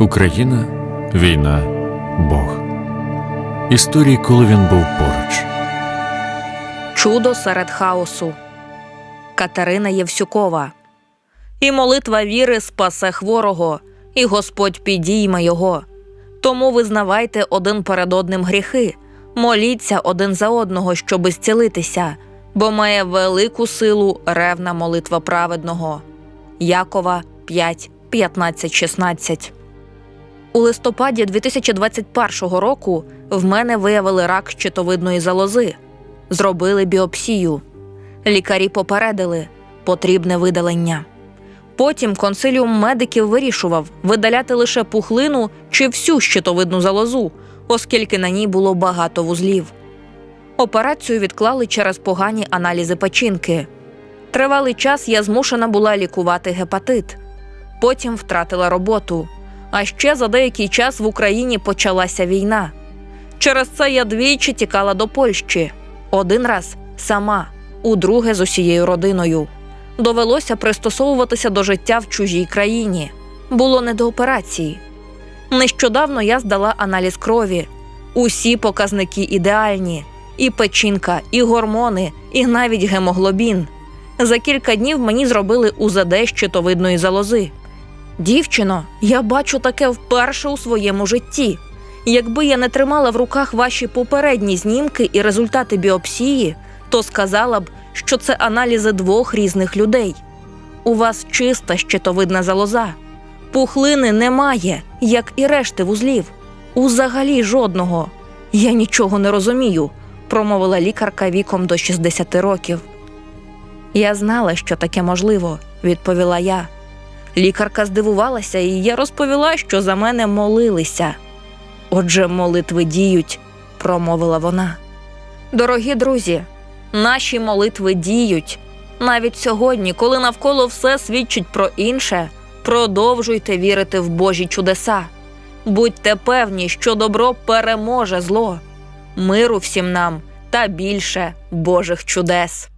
Україна, війна, Бог. Історії, коли він був поруч. Чудо серед хаосу. Катерина Євсюкова. І молитва віри спасе хворого, і Господь підійме його. Тому визнавайте один перед одним гріхи, моліться один за одного, щоби зцілитися, бо має велику силу ревна молитва праведного. Якова 5, 15, 16. У листопаді 2021 року в мене виявили рак щитовидної залози. Зробили біопсію. Лікарі попередили потрібне видалення. Потім консиліум медиків вирішував видаляти лише пухлину чи всю щитовидну залозу, оскільки на ній було багато вузлів. Операцію відклали через погані аналізи печінки. Тривалий час я змушена була лікувати гепатит. Потім втратила роботу. А ще за деякий час в Україні почалася війна. Через це я двічі тікала до Польщі. Один раз сама, удруге з усією родиною. Довелося пристосовуватися до життя в чужій країні. Було не до операції. Нещодавно я здала аналіз крові. Усі показники ідеальні: і печінка, і гормони, і навіть гемоглобін. За кілька днів мені зробили УЗД щитовидної залози. Дівчино, я бачу таке вперше у своєму житті. Якби я не тримала в руках ваші попередні знімки і результати біопсії, то сказала б, що це аналізи двох різних людей. У вас чиста щитовидна залоза. Пухлини немає, як і решти вузлів. Узагалі жодного. Я нічого не розумію, промовила лікарка віком до 60 років. Я знала, що таке можливо, відповіла я. Лікарка здивувалася, і я розповіла, що за мене молилися. Отже, молитви діють, промовила вона. Дорогі друзі, наші молитви діють. Навіть сьогодні, коли навколо все свідчить про інше, продовжуйте вірити в Божі чудеса. Будьте певні, що добро переможе зло, миру всім нам та більше Божих чудес.